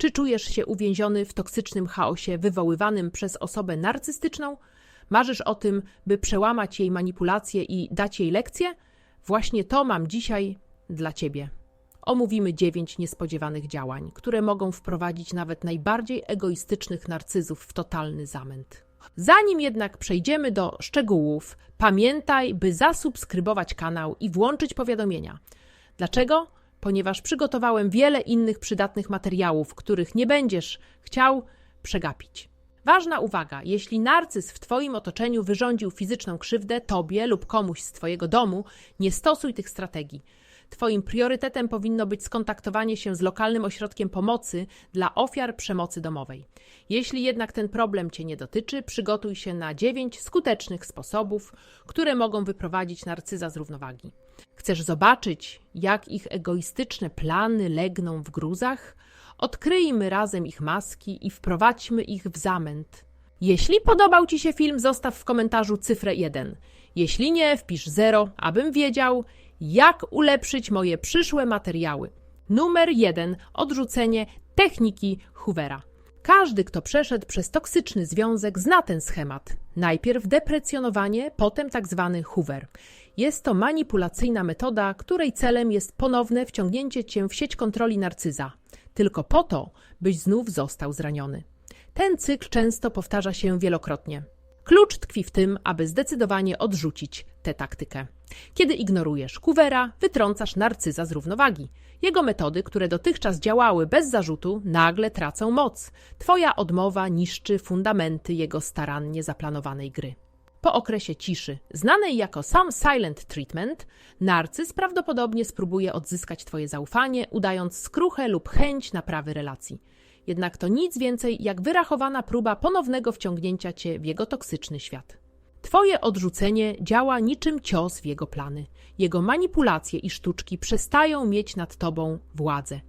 Czy czujesz się uwięziony w toksycznym chaosie wywoływanym przez osobę narcystyczną? Marzysz o tym, by przełamać jej manipulacje i dać jej lekcję? Właśnie to mam dzisiaj dla ciebie. Omówimy dziewięć niespodziewanych działań, które mogą wprowadzić nawet najbardziej egoistycznych narcyzów w totalny zamęt. Zanim jednak przejdziemy do szczegółów, pamiętaj, by zasubskrybować kanał i włączyć powiadomienia. Dlaczego? Ponieważ przygotowałem wiele innych przydatnych materiałów, których nie będziesz chciał przegapić. Ważna uwaga: jeśli narcyz w Twoim otoczeniu wyrządził fizyczną krzywdę Tobie lub komuś z Twojego domu, nie stosuj tych strategii. Twoim priorytetem powinno być skontaktowanie się z lokalnym ośrodkiem pomocy dla ofiar przemocy domowej. Jeśli jednak ten problem Cię nie dotyczy, przygotuj się na dziewięć skutecznych sposobów, które mogą wyprowadzić narcyza z równowagi. Chcesz zobaczyć, jak ich egoistyczne plany legną w gruzach? Odkryjmy razem ich maski i wprowadźmy ich w zamęt. Jeśli podobał Ci się film, zostaw w komentarzu cyfrę 1. Jeśli nie, wpisz 0, abym wiedział, jak ulepszyć moje przyszłe materiały. Numer 1. Odrzucenie techniki Hoovera. Każdy, kto przeszedł przez toksyczny związek, zna ten schemat. Najpierw deprecjonowanie, potem tak zwany Hoover. Jest to manipulacyjna metoda, której celem jest ponowne wciągnięcie cię w sieć kontroli narcyza, tylko po to, byś znów został zraniony. Ten cykl często powtarza się wielokrotnie. Klucz tkwi w tym, aby zdecydowanie odrzucić tę taktykę. Kiedy ignorujesz kuwera, wytrącasz narcyza z równowagi. Jego metody, które dotychczas działały bez zarzutu, nagle tracą moc. Twoja odmowa niszczy fundamenty jego starannie zaplanowanej gry. Po okresie ciszy, znanej jako sam silent treatment, narcyz prawdopodobnie spróbuje odzyskać Twoje zaufanie, udając skruchę lub chęć naprawy relacji. Jednak to nic więcej jak wyrachowana próba ponownego wciągnięcia Cię w jego toksyczny świat. Twoje odrzucenie działa niczym cios w jego plany. Jego manipulacje i sztuczki przestają mieć nad tobą władzę.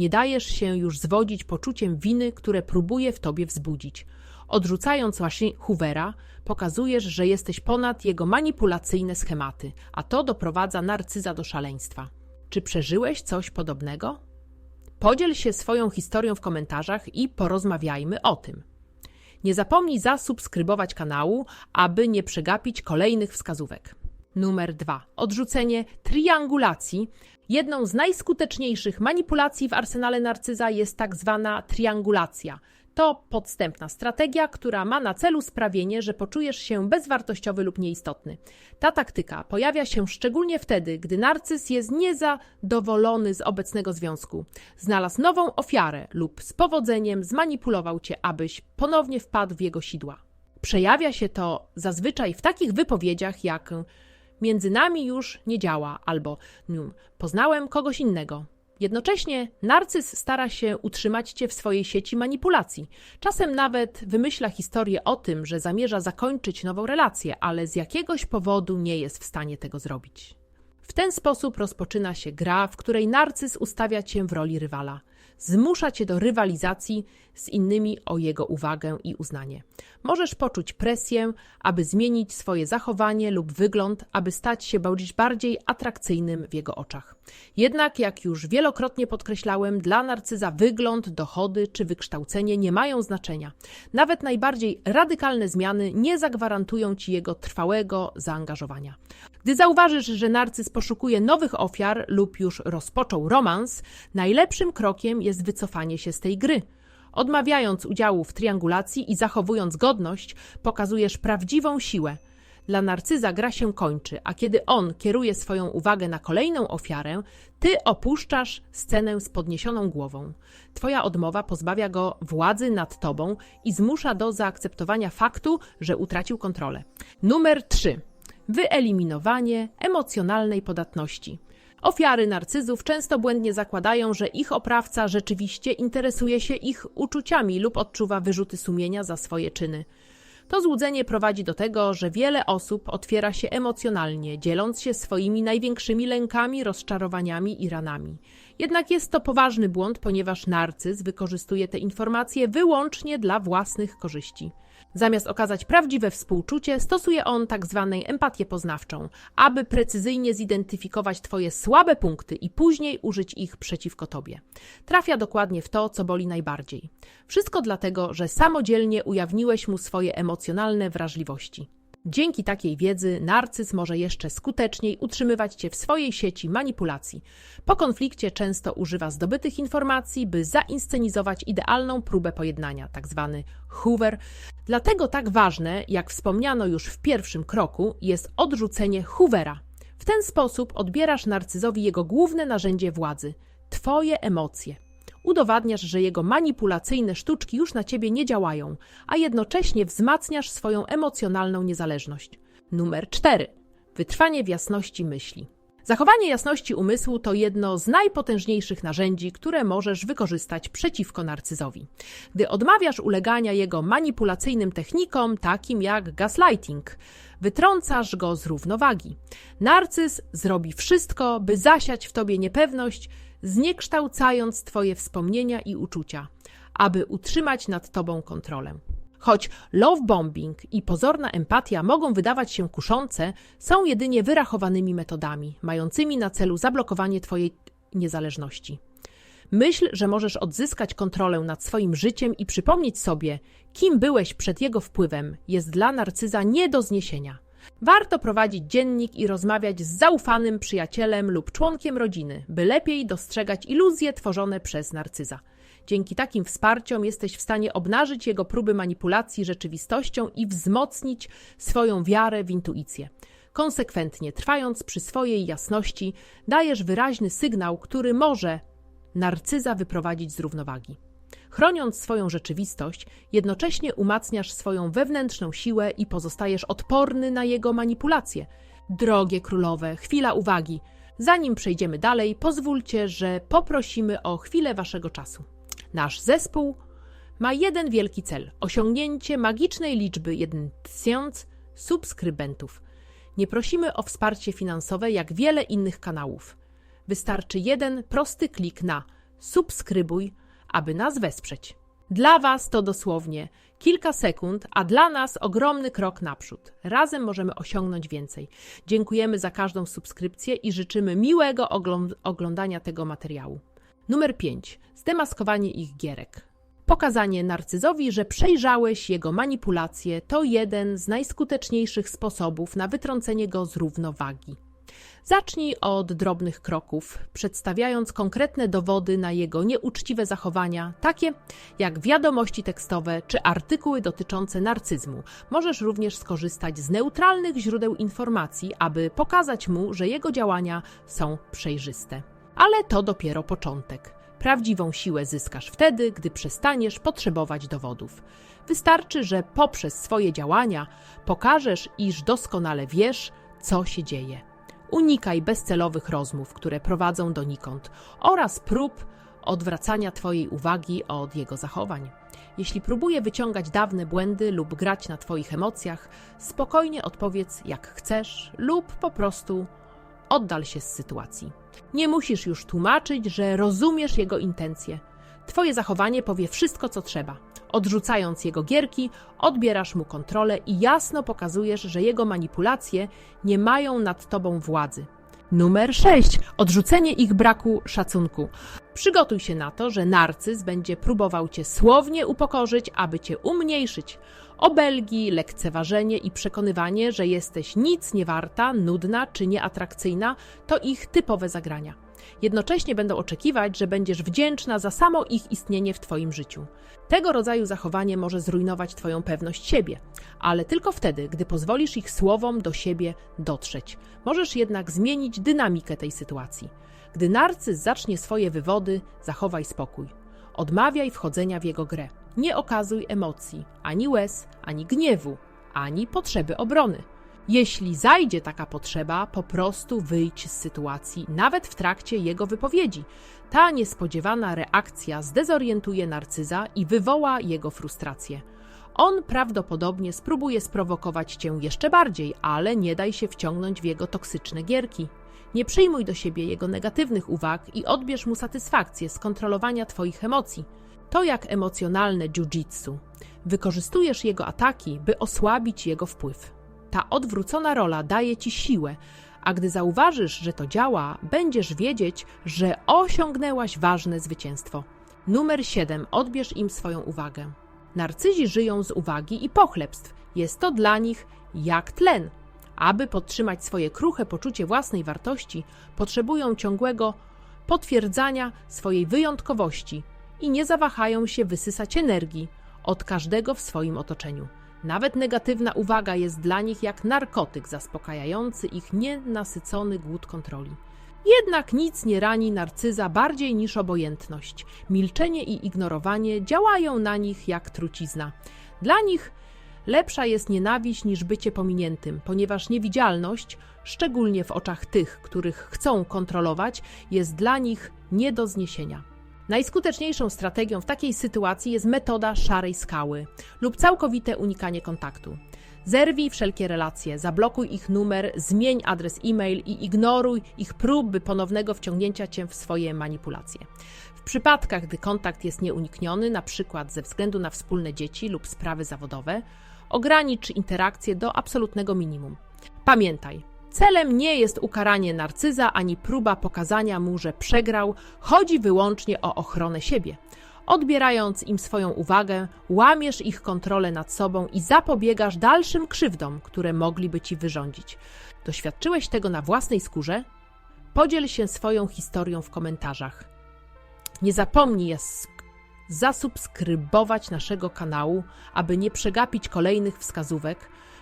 Nie dajesz się już zwodzić poczuciem winy, które próbuje w tobie wzbudzić. Odrzucając właśnie Hoovera, pokazujesz, że jesteś ponad jego manipulacyjne schematy, a to doprowadza narcyza do szaleństwa. Czy przeżyłeś coś podobnego? Podziel się swoją historią w komentarzach i porozmawiajmy o tym. Nie zapomnij zasubskrybować kanału, aby nie przegapić kolejnych wskazówek. Numer 2. Odrzucenie triangulacji. Jedną z najskuteczniejszych manipulacji w arsenale narcyza jest tak zwana triangulacja – to podstępna strategia, która ma na celu sprawienie, że poczujesz się bezwartościowy lub nieistotny. Ta taktyka pojawia się szczególnie wtedy, gdy narcyz jest niezadowolony z obecnego związku, znalazł nową ofiarę lub z powodzeniem zmanipulował cię, abyś ponownie wpadł w jego sidła. Przejawia się to zazwyczaj w takich wypowiedziach jak między nami już nie działa albo poznałem kogoś innego. Jednocześnie narcyz stara się utrzymać cię w swojej sieci manipulacji. Czasem nawet wymyśla historię o tym, że zamierza zakończyć nową relację, ale z jakiegoś powodu nie jest w stanie tego zrobić. W ten sposób rozpoczyna się gra, w której narcyz ustawia cię w roli rywala zmusza cię do rywalizacji z innymi o jego uwagę i uznanie. Możesz poczuć presję, aby zmienić swoje zachowanie lub wygląd, aby stać się bardziej atrakcyjnym w jego oczach. Jednak, jak już wielokrotnie podkreślałem, dla narcyza wygląd, dochody czy wykształcenie nie mają znaczenia. Nawet najbardziej radykalne zmiany nie zagwarantują ci jego trwałego zaangażowania. Gdy zauważysz, że narcyz poszukuje nowych ofiar lub już rozpoczął romans, najlepszym krokiem jest wycofanie się z tej gry. Odmawiając udziału w triangulacji i zachowując godność, pokazujesz prawdziwą siłę. Dla narcyza gra się kończy, a kiedy on kieruje swoją uwagę na kolejną ofiarę, ty opuszczasz scenę z podniesioną głową. Twoja odmowa pozbawia go władzy nad tobą i zmusza do zaakceptowania faktu, że utracił kontrolę. Numer 3 wyeliminowanie emocjonalnej podatności. Ofiary narcyzów często błędnie zakładają, że ich oprawca rzeczywiście interesuje się ich uczuciami lub odczuwa wyrzuty sumienia za swoje czyny. To złudzenie prowadzi do tego, że wiele osób otwiera się emocjonalnie, dzieląc się swoimi największymi lękami, rozczarowaniami i ranami. Jednak jest to poważny błąd, ponieważ narcyz wykorzystuje te informacje wyłącznie dla własnych korzyści. Zamiast okazać prawdziwe współczucie, stosuje on tak zwaną empatię poznawczą, aby precyzyjnie zidentyfikować Twoje słabe punkty i później użyć ich przeciwko Tobie. Trafia dokładnie w to, co boli najbardziej. Wszystko dlatego, że samodzielnie ujawniłeś mu swoje emocjonalne wrażliwości. Dzięki takiej wiedzy narcyz może jeszcze skuteczniej utrzymywać cię w swojej sieci manipulacji. Po konflikcie często używa zdobytych informacji, by zainscenizować idealną próbę pojednania, tzw. Tak Hoover. Dlatego tak ważne, jak wspomniano już w pierwszym kroku, jest odrzucenie Hoovera. W ten sposób odbierasz narcyzowi jego główne narzędzie władzy twoje emocje. Udowadniasz, że jego manipulacyjne sztuczki już na ciebie nie działają, a jednocześnie wzmacniasz swoją emocjonalną niezależność. Numer 4. Wytrwanie w jasności myśli. Zachowanie jasności umysłu to jedno z najpotężniejszych narzędzi, które możesz wykorzystać przeciwko narcyzowi. Gdy odmawiasz ulegania jego manipulacyjnym technikom, takim jak gaslighting, wytrącasz go z równowagi. Narcyz zrobi wszystko, by zasiać w tobie niepewność, zniekształcając Twoje wspomnienia i uczucia, aby utrzymać nad Tobą kontrolę. Choć love bombing i pozorna empatia mogą wydawać się kuszące, są jedynie wyrachowanymi metodami, mającymi na celu zablokowanie Twojej niezależności. Myśl, że możesz odzyskać kontrolę nad swoim życiem i przypomnieć sobie, kim byłeś przed jego wpływem, jest dla narcyza nie do zniesienia. Warto prowadzić dziennik i rozmawiać z zaufanym przyjacielem lub członkiem rodziny, by lepiej dostrzegać iluzje tworzone przez narcyza. Dzięki takim wsparciom jesteś w stanie obnażyć jego próby manipulacji rzeczywistością i wzmocnić swoją wiarę w intuicję. Konsekwentnie trwając przy swojej jasności, dajesz wyraźny sygnał, który może narcyza wyprowadzić z równowagi. Chroniąc swoją rzeczywistość, jednocześnie umacniasz swoją wewnętrzną siłę i pozostajesz odporny na jego manipulacje. Drogie królowe, chwila uwagi. Zanim przejdziemy dalej, pozwólcie, że poprosimy o chwilę waszego czasu. Nasz zespół ma jeden wielki cel osiągnięcie magicznej liczby 1000 subskrybentów. Nie prosimy o wsparcie finansowe jak wiele innych kanałów. Wystarczy jeden prosty klik na subskrybuj aby nas wesprzeć. Dla Was to dosłownie kilka sekund, a dla nas ogromny krok naprzód. Razem możemy osiągnąć więcej. Dziękujemy za każdą subskrypcję i życzymy miłego oglądania tego materiału. Numer 5. Zdemaskowanie ich gierek. Pokazanie narcyzowi, że przejrzałeś jego manipulacje, to jeden z najskuteczniejszych sposobów na wytrącenie go z równowagi. Zacznij od drobnych kroków, przedstawiając konkretne dowody na jego nieuczciwe zachowania, takie jak wiadomości tekstowe czy artykuły dotyczące narcyzmu. Możesz również skorzystać z neutralnych źródeł informacji, aby pokazać mu, że jego działania są przejrzyste. Ale to dopiero początek. Prawdziwą siłę zyskasz wtedy, gdy przestaniesz potrzebować dowodów. Wystarczy, że poprzez swoje działania pokażesz, iż doskonale wiesz, co się dzieje. Unikaj bezcelowych rozmów, które prowadzą donikąd oraz prób odwracania Twojej uwagi od jego zachowań. Jeśli próbuje wyciągać dawne błędy lub grać na Twoich emocjach, spokojnie odpowiedz jak chcesz lub po prostu oddal się z sytuacji. Nie musisz już tłumaczyć, że rozumiesz jego intencje. Twoje zachowanie powie wszystko, co trzeba. Odrzucając jego gierki, odbierasz mu kontrolę i jasno pokazujesz, że jego manipulacje nie mają nad tobą władzy. Numer 6. Odrzucenie ich braku szacunku. Przygotuj się na to, że narcyz będzie próbował cię słownie upokorzyć, aby cię umniejszyć. Obelgi, lekceważenie i przekonywanie, że jesteś nic nie warta, nudna czy nieatrakcyjna, to ich typowe zagrania. Jednocześnie będą oczekiwać, że będziesz wdzięczna za samo ich istnienie w Twoim życiu. Tego rodzaju zachowanie może zrujnować Twoją pewność siebie, ale tylko wtedy, gdy pozwolisz ich słowom do siebie dotrzeć. Możesz jednak zmienić dynamikę tej sytuacji. Gdy narcyz zacznie swoje wywody, zachowaj spokój. Odmawiaj wchodzenia w jego grę. Nie okazuj emocji, ani łez, ani gniewu, ani potrzeby obrony. Jeśli zajdzie taka potrzeba, po prostu wyjdź z sytuacji, nawet w trakcie jego wypowiedzi. Ta niespodziewana reakcja zdezorientuje narcyza i wywoła jego frustrację. On prawdopodobnie spróbuje sprowokować cię jeszcze bardziej, ale nie daj się wciągnąć w jego toksyczne gierki. Nie przyjmuj do siebie jego negatywnych uwag i odbierz mu satysfakcję z kontrolowania Twoich emocji. To jak emocjonalne jiu-jitsu. Wykorzystujesz jego ataki, by osłabić jego wpływ. Ta odwrócona rola daje ci siłę, a gdy zauważysz, że to działa, będziesz wiedzieć, że osiągnęłaś ważne zwycięstwo. Numer 7. Odbierz im swoją uwagę. Narcyzi żyją z uwagi i pochlebstw. Jest to dla nich jak tlen. Aby podtrzymać swoje kruche poczucie własnej wartości, potrzebują ciągłego potwierdzania swojej wyjątkowości i nie zawahają się wysysać energii od każdego w swoim otoczeniu. Nawet negatywna uwaga jest dla nich jak narkotyk zaspokajający ich nienasycony głód kontroli. Jednak nic nie rani narcyza bardziej niż obojętność. Milczenie i ignorowanie działają na nich jak trucizna. Dla nich lepsza jest nienawiść niż bycie pominiętym, ponieważ niewidzialność, szczególnie w oczach tych, których chcą kontrolować, jest dla nich nie do zniesienia. Najskuteczniejszą strategią w takiej sytuacji jest metoda szarej skały lub całkowite unikanie kontaktu. Zerwij wszelkie relacje, zablokuj ich numer, zmień adres e-mail i ignoruj ich próby ponownego wciągnięcia cię w swoje manipulacje. W przypadkach, gdy kontakt jest nieunikniony, np. ze względu na wspólne dzieci lub sprawy zawodowe, ogranicz interakcje do absolutnego minimum. Pamiętaj, Celem nie jest ukaranie narcyza ani próba pokazania mu, że przegrał, chodzi wyłącznie o ochronę siebie. Odbierając im swoją uwagę, łamiesz ich kontrolę nad sobą i zapobiegasz dalszym krzywdom, które mogliby ci wyrządzić. Doświadczyłeś tego na własnej skórze? Podziel się swoją historią w komentarzach. Nie zapomnij zasubskrybować naszego kanału, aby nie przegapić kolejnych wskazówek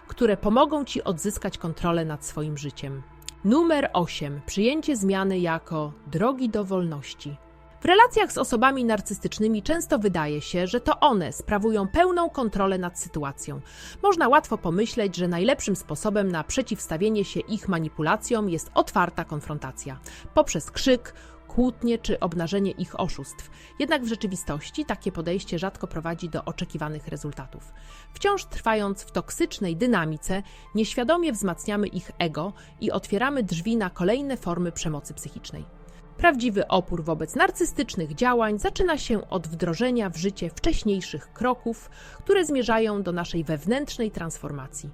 które pomogą Ci odzyskać kontrolę nad swoim życiem. Numer 8. Przyjęcie zmiany jako drogi do wolności. W relacjach z osobami narcystycznymi często wydaje się, że to one sprawują pełną kontrolę nad sytuacją. Można łatwo pomyśleć, że najlepszym sposobem na przeciwstawienie się ich manipulacjom jest otwarta konfrontacja poprzez krzyk, kłótnie czy obnażenie ich oszustw. Jednak w rzeczywistości takie podejście rzadko prowadzi do oczekiwanych rezultatów. Wciąż trwając w toksycznej dynamice, nieświadomie wzmacniamy ich ego i otwieramy drzwi na kolejne formy przemocy psychicznej. Prawdziwy opór wobec narcystycznych działań zaczyna się od wdrożenia w życie wcześniejszych kroków, które zmierzają do naszej wewnętrznej transformacji.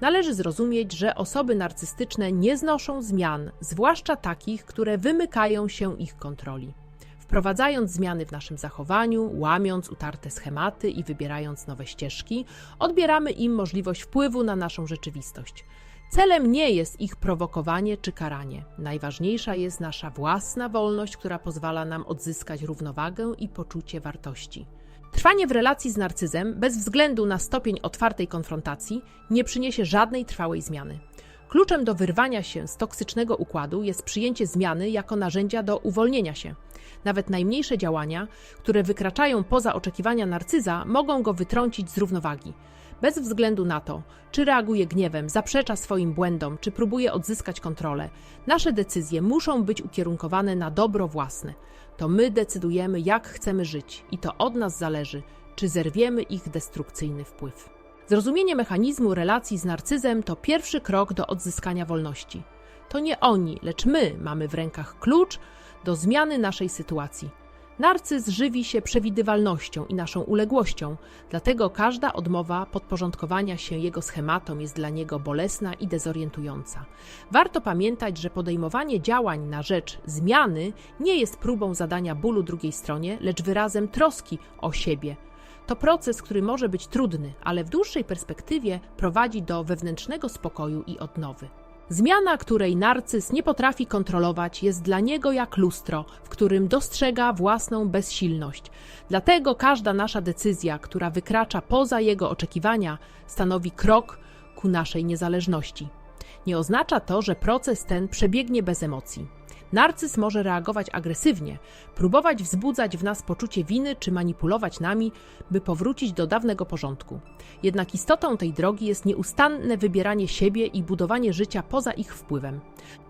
Należy zrozumieć, że osoby narcystyczne nie znoszą zmian, zwłaszcza takich, które wymykają się ich kontroli. Wprowadzając zmiany w naszym zachowaniu, łamiąc utarte schematy i wybierając nowe ścieżki, odbieramy im możliwość wpływu na naszą rzeczywistość. Celem nie jest ich prowokowanie czy karanie. Najważniejsza jest nasza własna wolność, która pozwala nam odzyskać równowagę i poczucie wartości. Trwanie w relacji z narcyzem, bez względu na stopień otwartej konfrontacji, nie przyniesie żadnej trwałej zmiany. Kluczem do wyrwania się z toksycznego układu jest przyjęcie zmiany jako narzędzia do uwolnienia się. Nawet najmniejsze działania, które wykraczają poza oczekiwania narcyza, mogą go wytrącić z równowagi. Bez względu na to, czy reaguje gniewem, zaprzecza swoim błędom, czy próbuje odzyskać kontrolę, nasze decyzje muszą być ukierunkowane na dobro własne. To my decydujemy, jak chcemy żyć, i to od nas zależy, czy zerwiemy ich destrukcyjny wpływ. Zrozumienie mechanizmu relacji z narcyzem to pierwszy krok do odzyskania wolności. To nie oni, lecz my mamy w rękach klucz do zmiany naszej sytuacji. Narcyz żywi się przewidywalnością i naszą uległością, dlatego każda odmowa podporządkowania się jego schematom jest dla niego bolesna i dezorientująca. Warto pamiętać, że podejmowanie działań na rzecz zmiany nie jest próbą zadania bólu drugiej stronie, lecz wyrazem troski o siebie. To proces, który może być trudny, ale w dłuższej perspektywie prowadzi do wewnętrznego spokoju i odnowy. Zmiana, której narcyz nie potrafi kontrolować, jest dla niego jak lustro, w którym dostrzega własną bezsilność. Dlatego każda nasza decyzja, która wykracza poza jego oczekiwania, stanowi krok ku naszej niezależności. Nie oznacza to, że proces ten przebiegnie bez emocji. Narcyz może reagować agresywnie, próbować wzbudzać w nas poczucie winy czy manipulować nami, by powrócić do dawnego porządku. Jednak istotą tej drogi jest nieustanne wybieranie siebie i budowanie życia poza ich wpływem.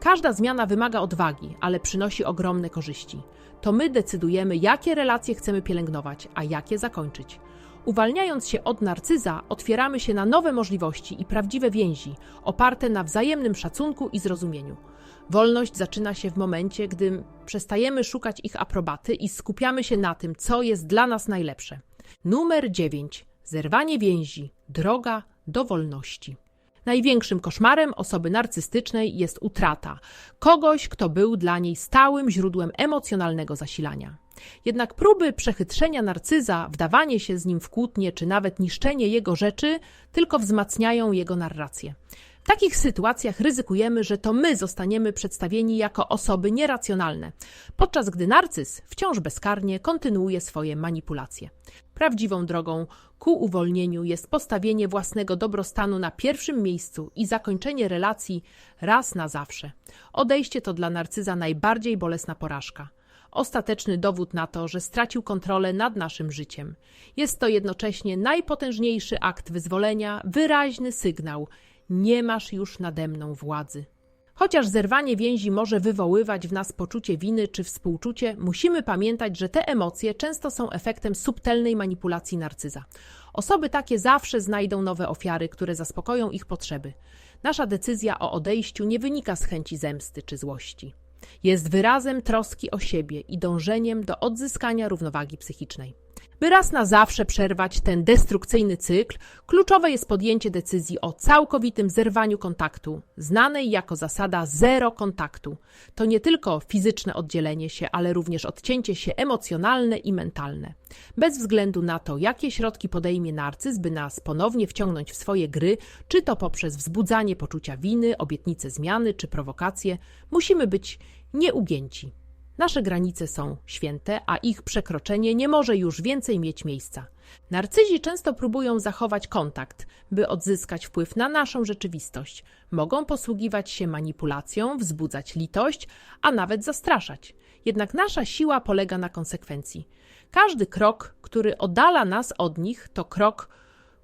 Każda zmiana wymaga odwagi, ale przynosi ogromne korzyści. To my decydujemy, jakie relacje chcemy pielęgnować, a jakie zakończyć. Uwalniając się od narcyza, otwieramy się na nowe możliwości i prawdziwe więzi, oparte na wzajemnym szacunku i zrozumieniu. Wolność zaczyna się w momencie, gdy przestajemy szukać ich aprobaty i skupiamy się na tym, co jest dla nas najlepsze. Numer 9. Zerwanie więzi. Droga do wolności. Największym koszmarem osoby narcystycznej jest utrata kogoś, kto był dla niej stałym źródłem emocjonalnego zasilania. Jednak próby przechytrzenia narcyza, wdawanie się z nim w kłótnie czy nawet niszczenie jego rzeczy tylko wzmacniają jego narrację. W takich sytuacjach ryzykujemy, że to my zostaniemy przedstawieni jako osoby nieracjonalne, podczas gdy narcyz wciąż bezkarnie kontynuuje swoje manipulacje. Prawdziwą drogą ku uwolnieniu jest postawienie własnego dobrostanu na pierwszym miejscu i zakończenie relacji raz na zawsze. Odejście to dla narcyza najbardziej bolesna porażka. Ostateczny dowód na to, że stracił kontrolę nad naszym życiem. Jest to jednocześnie najpotężniejszy akt wyzwolenia, wyraźny sygnał: nie masz już nade mną władzy. Chociaż zerwanie więzi może wywoływać w nas poczucie winy czy współczucie, musimy pamiętać, że te emocje często są efektem subtelnej manipulacji narcyza. Osoby takie zawsze znajdą nowe ofiary, które zaspokoją ich potrzeby. Nasza decyzja o odejściu nie wynika z chęci zemsty czy złości. Jest wyrazem troski o siebie i dążeniem do odzyskania równowagi psychicznej. By raz na zawsze przerwać ten destrukcyjny cykl, kluczowe jest podjęcie decyzji o całkowitym zerwaniu kontaktu, znanej jako zasada zero kontaktu. To nie tylko fizyczne oddzielenie się, ale również odcięcie się emocjonalne i mentalne. Bez względu na to, jakie środki podejmie narcyz, by nas ponownie wciągnąć w swoje gry, czy to poprzez wzbudzanie poczucia winy, obietnice zmiany czy prowokacje, musimy być nieugięci. Nasze granice są święte, a ich przekroczenie nie może już więcej mieć miejsca. Narcyzi często próbują zachować kontakt, by odzyskać wpływ na naszą rzeczywistość. Mogą posługiwać się manipulacją, wzbudzać litość, a nawet zastraszać. Jednak nasza siła polega na konsekwencji. Każdy krok, który oddala nas od nich, to krok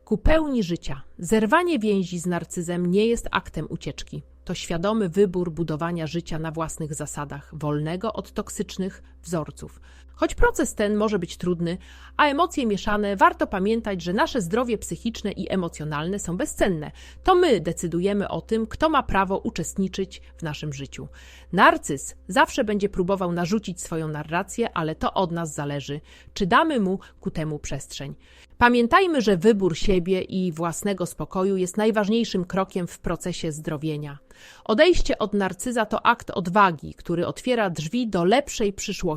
ku pełni życia. Zerwanie więzi z narcyzem nie jest aktem ucieczki to świadomy wybór budowania życia na własnych zasadach, wolnego od toksycznych wzorców. Choć proces ten może być trudny, a emocje mieszane, warto pamiętać, że nasze zdrowie psychiczne i emocjonalne są bezcenne. To my decydujemy o tym, kto ma prawo uczestniczyć w naszym życiu. Narcyz zawsze będzie próbował narzucić swoją narrację, ale to od nas zależy, czy damy mu ku temu przestrzeń. Pamiętajmy, że wybór siebie i własnego spokoju jest najważniejszym krokiem w procesie zdrowienia. Odejście od narcyza to akt odwagi, który otwiera drzwi do lepszej przyszłości,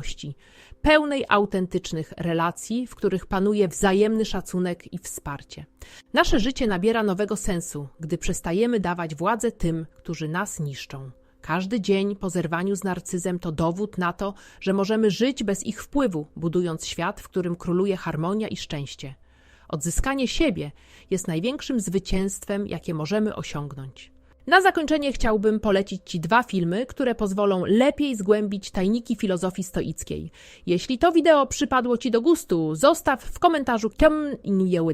pełnej autentycznych relacji, w których panuje wzajemny szacunek i wsparcie. Nasze życie nabiera nowego sensu, gdy przestajemy dawać władzę tym, którzy nas niszczą. Każdy dzień po zerwaniu z narcyzem to dowód na to, że możemy żyć bez ich wpływu, budując świat, w którym króluje harmonia i szczęście. Odzyskanie siebie jest największym zwycięstwem, jakie możemy osiągnąć. Na zakończenie chciałbym polecić Ci dwa filmy, które pozwolą lepiej zgłębić tajniki filozofii stoickiej. Jeśli to wideo przypadło Ci do gustu, zostaw w komentarzu Kim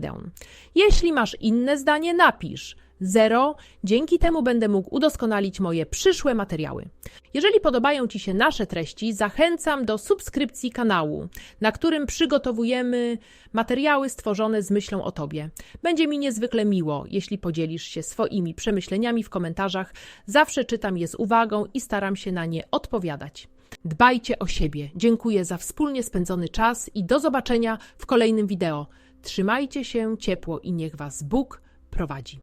down. Jeśli masz inne zdanie, napisz – Zero. Dzięki temu będę mógł udoskonalić moje przyszłe materiały. Jeżeli podobają Ci się nasze treści, zachęcam do subskrypcji kanału, na którym przygotowujemy materiały stworzone z myślą o Tobie. Będzie mi niezwykle miło, jeśli podzielisz się swoimi przemyśleniami w komentarzach. Zawsze czytam je z uwagą i staram się na nie odpowiadać. Dbajcie o siebie. Dziękuję za wspólnie spędzony czas i do zobaczenia w kolejnym wideo. Trzymajcie się ciepło i niech Was Bóg prowadzi.